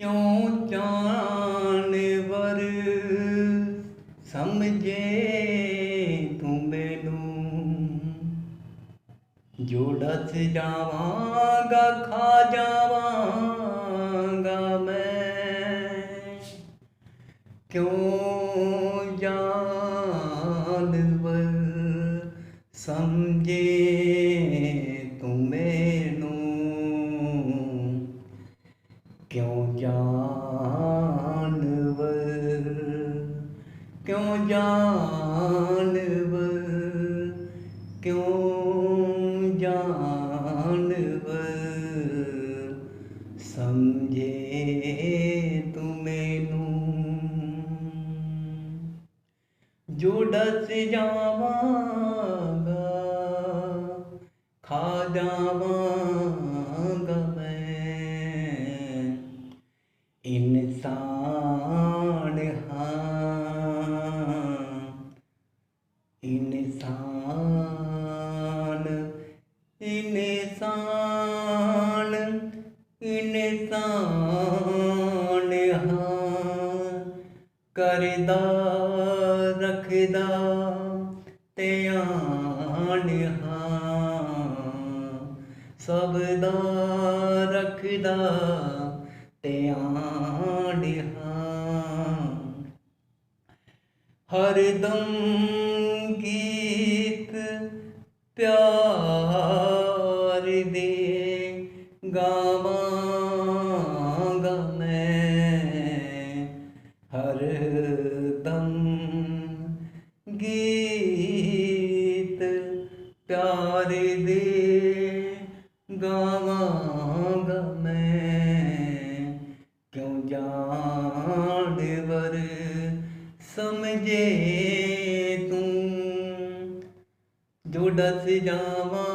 ਕਿਉਂ ਜਾਨਵਰ ਸਮਝੇ ਤੂੰ ਮੈਨੂੰ। ਜੋੜਸ ਜਾਵਾਂਗਾ, ਖਾ ਜਾਵਾਂਗਾ ਮੈਂ। ਕਿਉਂ ਜਾਨਵਰ ਸਮਝੇ ਤੂੰ ਮੈਨੂੰ ਕਿਉਂ ਜਾਨਵਰ? ਕਿਉਂ ਜਾਨਵਰ? ਕਿਉਂ ਜਾਨਵਰ? ਸਮਝੇ ਤੂੰ ਮੈਨੂੰ। ਜੋ ਡਸ ਜਾਵਾਂਗਾ ਖਾ ਜਾਵਾਂ ਇਨਸਾਨ ਹਾਂ। ਇਨਸਾਨ ਇਨਸਾਨ ਇਨਸਾਨ ਹਾਂ। ਕਰਦਾ ਰੱਖਦਾ ਧਿਆਨ ਹਾਂ। ਸਭ ਦਾ ਰੱਖਦਾ ਧਿਆਨ ਹਾਂ ਹਰਦਮ ਗੀਤ ਪਿਆਰ ਦੇ ਗਾਵਾਂਗਾ ਮੈਂ। ਹਰਦਮ ਗੀਤ ਪਿਆਰ ਦੇ ਗਾਵਾਂਗਾ ਮੈਂ। ਜਾਨਵਰ ਸਮਝੇ ਤੂੰ ਜੋ ਡਸ ਜਾਵਾਂਗਾ